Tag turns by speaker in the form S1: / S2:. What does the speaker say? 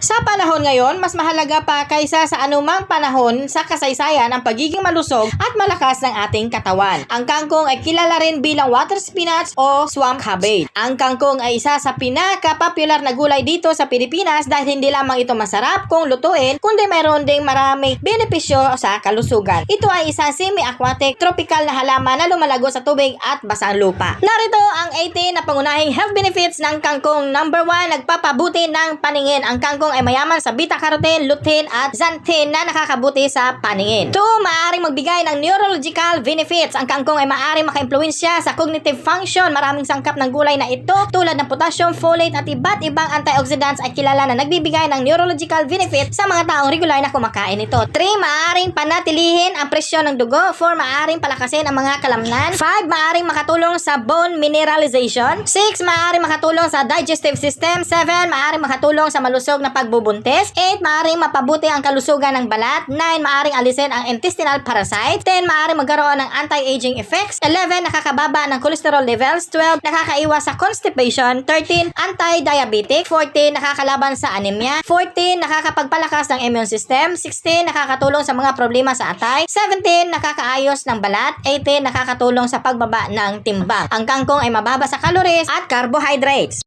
S1: Sa panahon ngayon, mas mahalaga pa kaysa sa anumang panahon sa kasaysayan ang pagiging malusog at malakas ng ating katawan. Ang kangkong ay kilala rin bilang water spinach o swamp cabbage. Ang kangkong ay isa sa pinaka-popular na gulay dito sa Pilipinas dahil hindi lamang ito masarap kung lutuin, kundi mayroon ding maraming benepisyo sa kalusugan. Ito ay isang semi-aquatic tropical na halaman na lumalago sa tubig at basang lupa. Narito ang 18 na pangunahing health benefits ng kangkong. Number 1, nagpapabuti ng paningin. Ang kangkong ay mayaman sa beta-carotene, lutein at xanthin na nakakabuti sa paningin. 2, maaaring magbigay ng neurological benefits. Ang kangkong ay maaaring makaimpluwensya sa cognitive function. Maraming sangkap ng gulay na ito tulad ng potassium, folate at iba't ibang antioxidants ay kilala na nagbibigay ng neurological benefit sa mga taong regular na kumakain ito. 3, maaaring panatilihin ang presyon ng dugo. 4, maaaring palakasin ang mga kalamnan. 5, maaaring makatulong sa bone mineralization. 6, maaaring makatulong sa digestive system. 7, maaaring makatulong sa malusog na pagbubuntis. 8, maaaring mapabuti ang kalusugan ng balat. 9, maaaring alisin ang intestinal parasite. 10, maaaring magkaroon ng anti-aging effects. 11, nakakababa ng cholesterol levels. 12, nakakaiwas sa constipation. 13, anti-diabetic. 14, nakakalaban sa anemia. 14, nakakapagpalakas ng immune system. 16, nakakatulong sa mga problema sa atay. 17, nakakaayos ng balat. 18, nakakatulong sa pagbaba ng timbang. Ang kangkong ay mababa sa calories at carbohydrates.